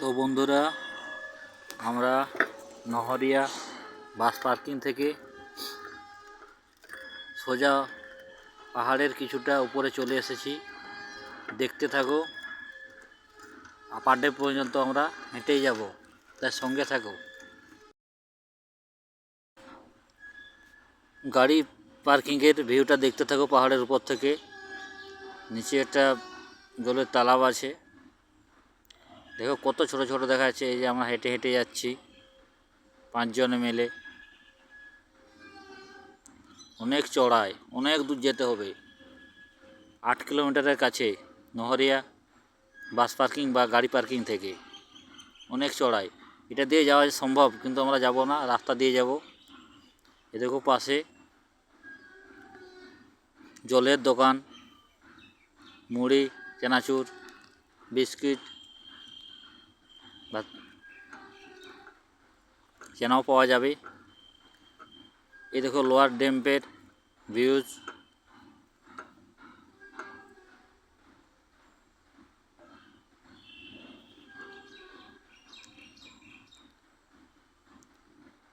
তো বন্ধুরা, আমরা নহরিয়া বাস পার্কিং থেকে সোজা পাহাড়ের কিছুটা উপরে চলে এসেছি। দেখতে থাকো। আপার ডে পর্যন্ত আমরা হেঁটেই যাব। তার সঙ্গে থাকো। গাড়ি পার্কিংয়ের ভিউটা দেখতে থাকো পাহাড়ের উপর থেকে। নিচে একটা জলের তালাব আছে। দেখো কত ছোট ছোট দেখা যাচ্ছে এই যে আমরা হেঁটে হেঁটে যাচ্ছি, পাঁচজনে মিলে। অনেক চড়ায় অনেক দূর যেতে হবে। আট কিলোমিটারের কাছে, নহরিয়া বাস পার্কিং বা গাড়ি পার্কিং থেকে। অনেক চড়াই এটা দিয়ে যাওয়া সম্ভব, কিন্তু আমরা যাব না, রাস্তা দিয়ে যাব। এ দেখো পাশে, জলের দোকান, মুড়ি, চানাচুর, বিস্কিট বা চেনাও পাওয়া যাবে। এই দেখো, লোয়ার ড্যাম্পের ভিউজ।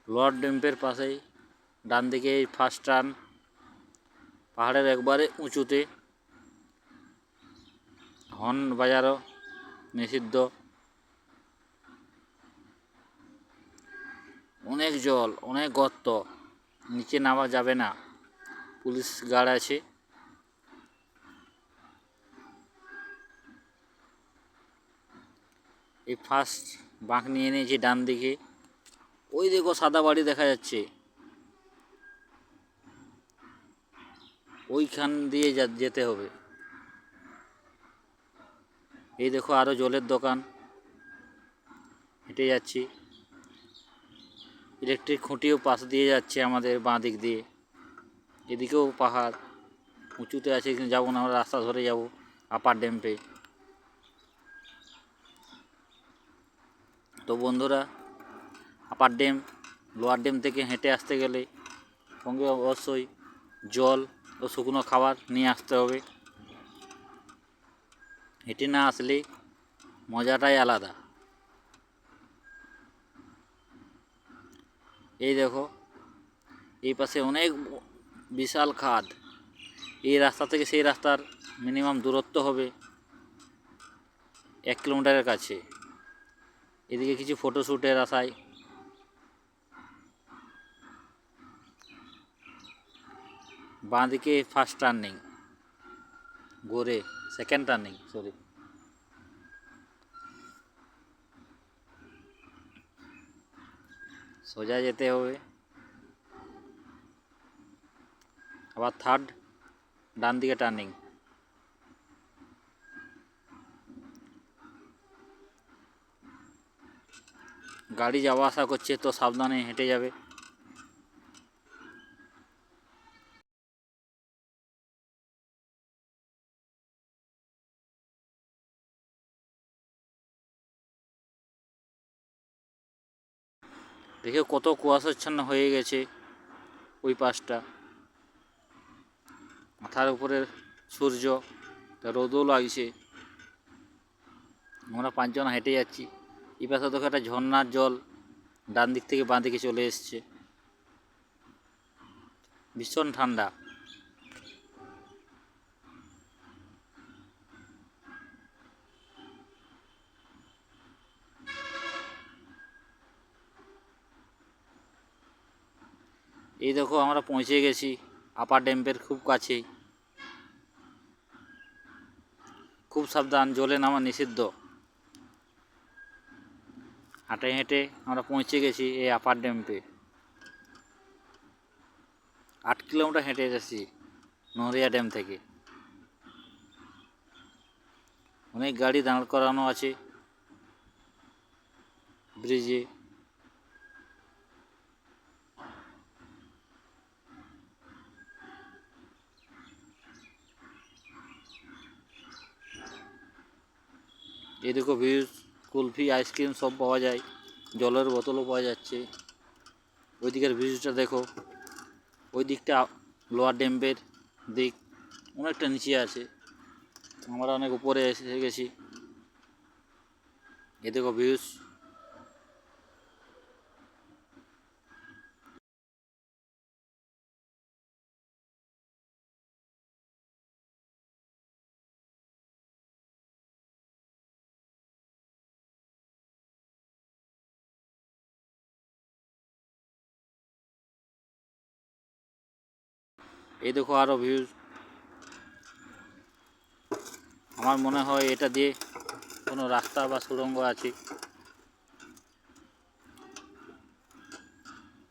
লোয়ার ড্যাম্পের পাশেই ডান দিকে ফার্স্ট টার্ন পাহাড়ের একবারে উঁচুতে। হর্ন বাজারও নিষিদ্ধ। অনেক জল, অনেক গর্ত, নিচে নামা যাবে না। পুলিশ গার্ড আছে। এই ফার্স্ট বাঁক নিয়ে নিয়েছি ডান দিকে। ওই দেখো সাদা বাড়ি দেখা যাচ্ছে। ওইখান দিয়ে যেতে হবে। এই দেখো আরও জলের দোকান। হেঁটে যাচ্ছি। ইলেকট্রিক খুঁটিও পাশ দিয়ে যাচ্ছে আমাদের বাঁ দিক দিয়ে। এদিকেও পাহাড়, উঁচুতে আছে, কিন্তু যাব না, আমরা রাস্তা ধরে যাব আপার ড্যাম্পে তো বন্ধুরা আপার ড্যাম লোয়ার ড্যাম থেকে হেঁটে আসতে গেলে সঙ্গে অবশ্যই জল ও শুকনো খাবার নিয়ে আসতে হবে। হেঁটে না আসলে মজাটাই আলাদা। এই দেখো, এই পাশে অনেক বিশাল খাদ। এই রাস্তা থেকে সেই রাস্তার মিনিমাম দূরত্ব হবে এক কিলোমিটারের কাছে। এদিকে কিছু ফটোশ্যুটের আশায়। বাঁদিকে ফার্স্ট টার্নিং ঘুরে সেকেন্ড টার্নিং সরি সোজা যেতে হবে আবার থার্ড ডান দিকে টার্নিং গাড়ি যাওয়া আসা করছে তো সাবধানে হেঁটে যাবে দেখে কত কুয়াশাচ্ছন্ন হয়ে গেছে ওই পাশটা। মাথার উপরে সূর্য তা রোদও লাগছে। আমরা পাঁচজন হেঁটে যাচ্ছি। এই পাশে দেখো একটা ঝর্নার জল ডান দিক থেকে বাঁ দিকে চলে এসছে। ভীষণ ঠান্ডা। এই দেখো আমরা পৌঁছে গেছি আপার ড্যাম্পের খুব কাছেই। খুব সাবধান, জলে নামা নিষিদ্ধ। হাঁটে হেঁটে আমরা পৌঁছে গেছি এই আপার ড্যাম্পে আট কিলোমিটার হেঁটে এসেছি নরিয়া ড্যাম থেকে। অনেক গাড়ি দাঁড় করানো আছে। ব্রিজে এই দেখো ভিউজ কুলফি, আইসক্রিম সব পাওয়া যায়। জলের বোতলও পাওয়া যাচ্ছে। ওই দিকের ভিউজটা দেখো। ওই দিকটা লোয়ার ড্যাম্পের দিক অনেকটা নিচে আছে। আমরা অনেক উপরে এসে গেছি। এ দেখো ভিউস এই দেখো আরও ভিউজ আমার মনে হয় এটা দিয়ে কোনো রাস্তা বা সুড়ঙ্গ আছে।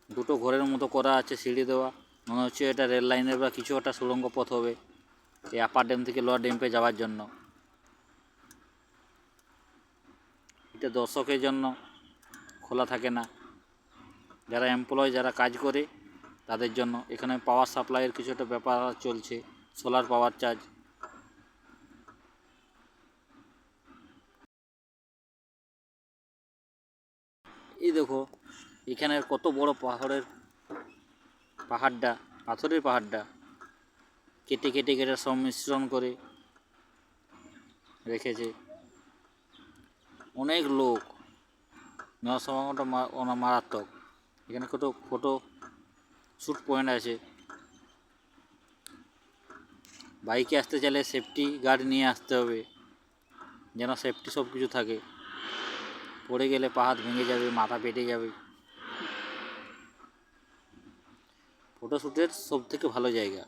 দুটো ঘরের মতো করা আছে সিঁড়ি দেওয়া। মনে হচ্ছে এটা রেল লাইনের বা কিছু একটা সুড়ঙ্গ পথ হবে এই আপার ড্যাম থেকে লোয়ার ড্যাম্পে যাওয়ার জন্য। এটা দর্শকের জন্য খোলা থাকে না। যারা এমপ্লয় যারা কাজ করে তাদের জন্য। এখানে পাওয়ার সাপ্লাইয়ের কিছু একটা ব্যাপার চলছে সোলার পাওয়ার চার্জ এই দেখো এখানের কত বড় পাহাড়ের পাহাড়টা, পাথরের পাহাড়টা। কেটে কেটে কেটে সংমিশ্রণ করে রেখেছে। অনেক লোক মা- মারাত্মক। এখানে কত ফটো শ্যুট পয়েন্ট আছে। বাইকে আসতে চাইলে সেফটি গার্ড নিয়ে আসতে হবে, যেন সেফটি সব কিছু থাকে। পড়ে গেলে পা হাত ভেঙে যাবে, মাথা পেটে যাবে। ফটোশ্যুটের সব থেকে ভালো জায়গা।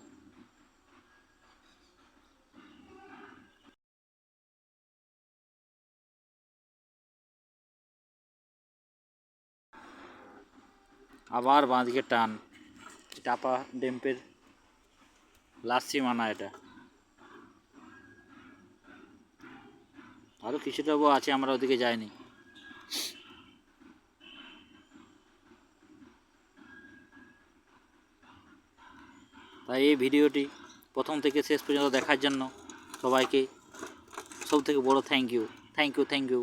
আবার বাঁদিকে টান। টাপা ডেম্পের লাস্ট সীমানা এটা। আরও কিছুটা বউ আছে, আমরা ওদিকে যাইনি। তাই এই ভিডিওটি প্রথম থেকে শেষ পর্যন্ত দেখার জন্য সবাইকে সব থেকে বড় thank you thank you thank you